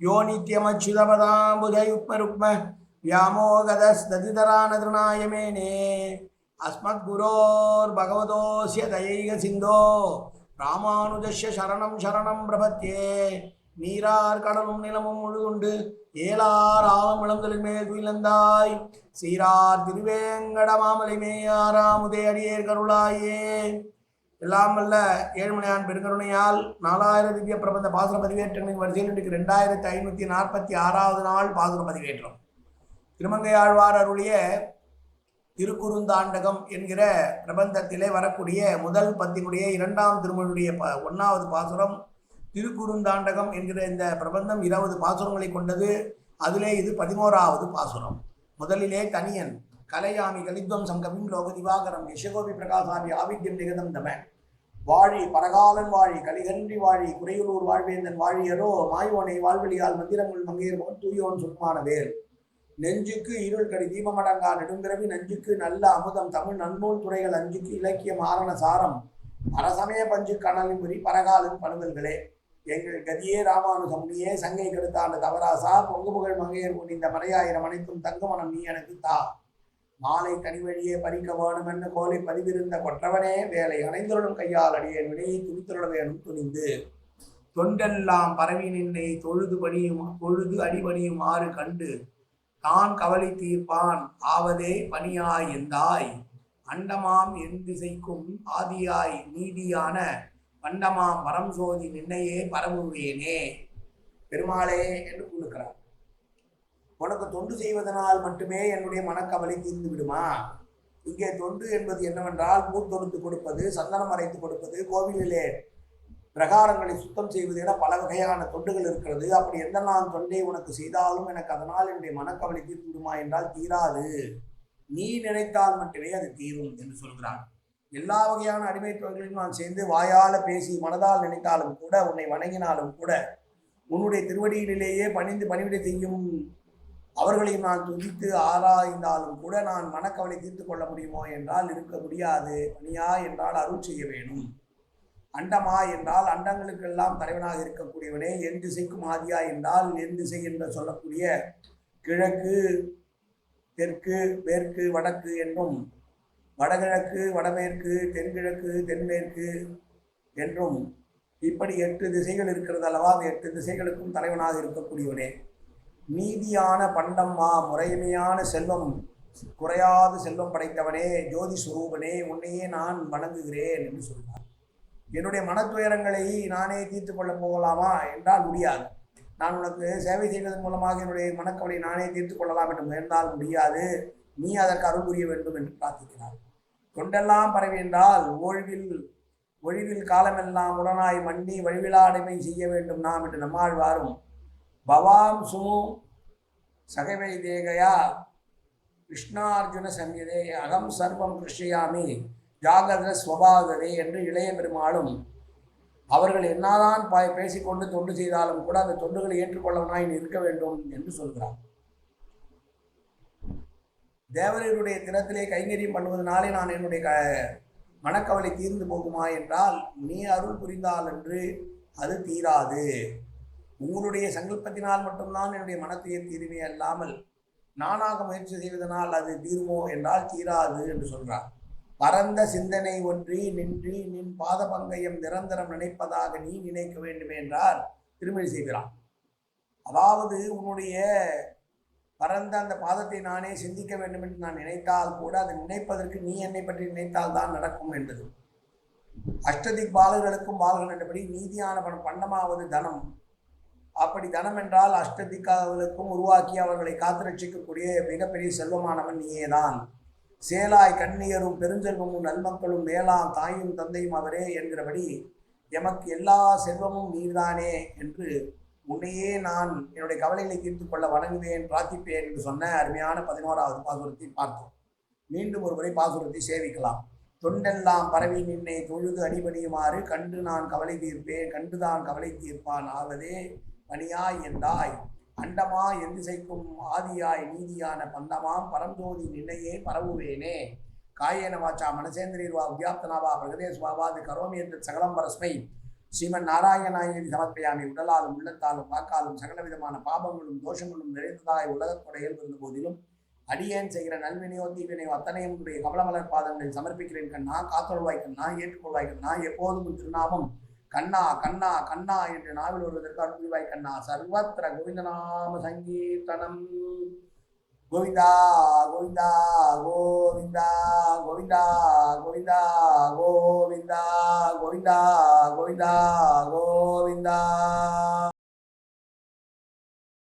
யோ நித்யமச்சுதபதாம்புஜயுக்மருக்ம வியாமோகதஸ்ததிதரானதனாயமேனே. அஸ்மத்குரோர் பகவதோசிய தயைக சிந்தோ ராமானுஜஸ்ய சரணம் சரணம் பிரபத்தியே நீரார் கடலும் நிலமும் முழுதுண்டு ஏலார் ஆவம் இளந்தலின் மேல் துயிலந்தாய். சீரார் திருவேங்கட மாமலை மேயாராமுதே அடியேர் கருளாயே. எல்லாம் வல்ல ஏழுமலையான் பெருங்கருணையால் நாலாயிரம் திவ்ய பிரபந்த பாசுர பதிவேற்றங்களின் வரிசையில் இன்றைக்கு ரெண்டாயிரத்தி ஐநூற்றி நாற்பத்தி ஆறாவது நாள் பாசுர பதிவேற்றம். திருமங்கையாழ்வார் அருளிய திருக்குறுந்தாண்டகம் என்கிற பிரபந்தத்திலே வரக்கூடிய முதல் பத்தினுடைய இரண்டாம் திருமொழியுடைய ப ஒன்றாவது பாசுரம் திருக்குறுந்தாண்டகம் என்கிற இந்த பிரபந்தம் இருபது பாசுரங்களை கொண்டது. அதிலே இது பதினோராவது பாசுரம். முதலிலே தனியன் கலையாமி கலித்வம் கவிம் லோக திவாகரம் யசகோபி பிரகாசாமி ஆவித்யம் நிகதம் தம வாழி பரகாலன் வாழி கலிகன்றி வாழி குறையுளூர் வாழ்வேந்தன் வாழியரோ மாயோனை வாழ்வெளியால் மந்திரங்கள் மங்கையர்மன் தூயோன் சுற்மான வேல் நெஞ்சுக்கு இருள் கடி தீபமடங்கா நெடுங்கிரவி நெஞ்சுக்கு நல்ல அமுதம் தமிழ் நன்னூல் துறைகள் அஞ்சுக்கு இலக்கியம் ஆரண சாரம். அரசமய பஞ்சு கணலின் முறி பரகாலும் பணுதல்களே எங்கள் கதியே ராமானுஜம் நீயே சங்கை கெடுத்தாண்ட தவராசா பொங்கு புகழ் மங்கையர் இந்த மறையாயிரம் அனைத்தும் தங்கமனம் நீ எனக்கு தா. மாலை கனிவழியே பறிக்க வேணும் என்று கோலை பதிவிருந்த கொற்றவனே வேலை அணைந்தருளும் கையால் அடியேன் வினையை துணித்தருட வேணும் துணிந்து. தொண்டெல்லாம் பரவி நின்னை தொழுது பணியும் பொழுது அடிபணியும் ஆறு கண்டு. தான் கவலை தீர்ப்பான் ஆவதே பணியாய் எந்தாய் அண்டமாம் என் திசைக்கும் ஆதியாய் நீதியான பண்டமாம் பரம் சோதி நின்னையே பரமுவேனே பெருமாளே என்று கூறுகிறார். உனக்கு தொண்டு செய்வதனால் மட்டுமே என்னுடைய மனக்கவலை தீர்ந்து விடுமா? இங்கே தொண்டு என்பது என்னவென்றால் பூத்தொடுத்து கொடுப்பது சந்தனம் அரைத்து கொடுப்பது கோவிலிலே பிரகாரங்களை சுத்தம் செய்வது என பல வகையான தொண்டுகள் இருக்கிறது. அப்படி எந்த நான் தொண்டை உனக்கு செய்தாலும் எனக்கு அதனால் என்னுடைய மனக்கவலை தீர்ந்து விடுமா என்றால் தீராது. நீ நினைத்தால் மட்டுமே அது தீரும் என்று சொல்கிறான். எல்லா வகையான அடிமை தொழில்களையும் நான் சேர்ந்து வாயால் பேசி மனதால் நினைத்தாலும் கூட உன்னை வணங்கினாலும் கூட உன்னுடைய திருவடியிலேயே பணிந்து பணிவிடை செய்யும் அவர்களையும் நான் துதித்து ஆராய்ந்தாலும் கூட நான் மனக்கவலை தீர்த்து கொள்ள முடியுமோ என்றால் இருக்க முடியாது. பணியா என்றால் அருள் செய்ய வேணும். அண்டமா என்றால் அண்டங்களுக்கெல்லாம் தலைவனாக இருக்கக்கூடியவனே என் திசைக்கும் ஆதியா என்றால் என் திசை என்று சொல்லக்கூடிய கிழக்கு தெற்கு மேற்கு வடக்கு என்றும் வடகிழக்கு வடமேற்கு தென்கிழக்கு தென்மேற்கு என்றும் இப்படி எட்டு திசைகள் இருக்கிறது அல்லவா அந்த எட்டு திசைகளுக்கும் தலைவனாக இருக்கக்கூடியவனே. நீதியான பண்டம்மா முறைமையான செல்வம் குறையாத செல்வம் படைத்தவனே ஜோதி சுரூபனே உன்னையே நான் வணங்குகிறேன் என்று சொன்னார் என்னுடைய மனத்துயரங்களை நானே தீர்த்து கொள்ள போகலாமா என்றால் முடியாது. நான் உனக்கு சேவை செய்வதன் மூலமாக என்னுடைய மனக்கவலை நானே தீர்த்து கொள்ளலாம் என்று முயன்றால் முடியாது. நீ அதற்கு அருள் புரிய வேண்டும் என்று பிரார்த்திக்கிறார். தொண்டெல்லாம் பரவி என்றால் ஓழ்வில் ஒழிவில் காலமெல்லாம் உடனாய் மண்ணி வழிவிலாடைமை செய்ய வேண்டும் நாம் என்று நம்மாழ்வாரும் பவாம் சுமு சகவை தேகையா கிருஷ்ணார்ஜுன சம்யதே அகம் சர்வம் கிருஷ்ணயாமி ஜாகிரத ஸ்வபாகவே என்று இளைய பெருமாளும் அவர்கள் என்னதான் பாய் பேசிக்கொண்டு தொண்டு செய்தாலும் கூட அந்த தொண்டுகளை ஏற்றுக்கொள்ளவனாய் இருக்க வேண்டும் என்று சொல்கிறார். தேவரீருடைய தினத்திலே கைங்கரியம் பண்ணுவதனாலே நான் என்னுடைய க மனக்கவலை தீர்ந்து போகுமா என்றால் நீ அருள் புரிந்தால் என்று அது தீராது. உங்களுடைய சங்கல்பத்தினால் மட்டும்தான் என்னுடைய மனத்துயர் தீருமே அல்லாமல் நானாக முயற்சி செய்வதனால் அது தீருமோ என்றால் தீராது என்று சொல்றார். பரந்த சிந்தனை ஒன்றி நின்றி நின் பாத பங்கயம் நிரந்தரம் நினைப்பதாக நீ நினைக்க வேண்டும் என்றார் திருமணி செய்கிறான். அதாவது உன்னுடைய பரந்த அந்த பாதத்தை நானே சிந்திக்க வேண்டும் என்று நான் நினைத்தால் கூட அதை நினைப்பதற்கு நீ என்னை பற்றி நினைத்தால் தான் நடக்கும் என்பது அஷ்டதிக் பாலர்களுக்கும் பாலர்கள் என்றபடி நீதியான பணம் பண்டமாவது தனம். அப்படி தனம் என்றால் அஷ்டதிக்காவர்களுக்கும் உருவாக்கி அவர்களை காத்திரட்சிக்கக்கூடிய மிகப்பெரிய செல்வமானவன் நீயேதான். சேலாய் கண்ணியரும் பெருஞ்செல்வமும் நல்மக்களும் மேலாம் தாயும் தந்தையும் அவரே என்கிறபடி எமக்கு எல்லா செல்வமும் நீர்தானே என்று உன்னையே நான் என்னுடைய கவலைகளை தீர்த்து கொள்ள வணங்குவேன் பிரார்த்திப்பேன் என்று சொன்ன அருமையான பதினோராவது பாசுரத்தை பார்த்தோம். மீண்டும் ஒருமுறை பாசுரத்தை சேவிக்கலாம். தொண்டெல்லாம் பரவி நின்னை தொழுது அடிபணியுமாறு கண்டு நான் கவலை தீர்ப்பேன் கண்டுதான் கவலை தீர்ப்பான் ஆவதே பணியாய் என்றாய். அண்டமா எந்திசைக்கும் ஆதியாய் நீதியான பந்தமாம் பரந்தோதி நின்னையே பரவுவேனே. காயேன வாச்சா மனசேந்திரீர்வா வித்யாப்தனாவா பிரகதேஸ்வாவாது கரோமி என்று சகலம் பரஸ்மை. ஸ்ரீமன் நாராயணாயதி சமர்ப்பயாமி உடலாலும் உள்ளத்தாலும் வாக்காலும் சகல விதமான பாபங்களும் தோஷங்களும் நிறைந்ததாய் உலகத்தோட இருந்த போதிலும் அடியேன் செய்கிற நல்வினையோ தீவினையோ அத்தனையும் உடைய கமலமலர் பாதங்களில் சமர்ப்பிக்கிறேன் கண்ணா காத்தொழுவாய் கண்ணா ஏற்றுக்கொள்வாய் கண்ணா எப்போதும் திருநாமம் கண்ணா கண்ணா கண்ணா என்று நாவில் வருவதற்கு அருள்வாய் கண்ணா. சர்வத்திர கோவிந்தநாம சங்கீர்த்தனம். கோவிந்தா கோவிந்தா கோவிந்தா கோவிந்தா கோவிந்தா கோவிந்தா கோவிந்தா கோவிந்தா கோவிந்தா.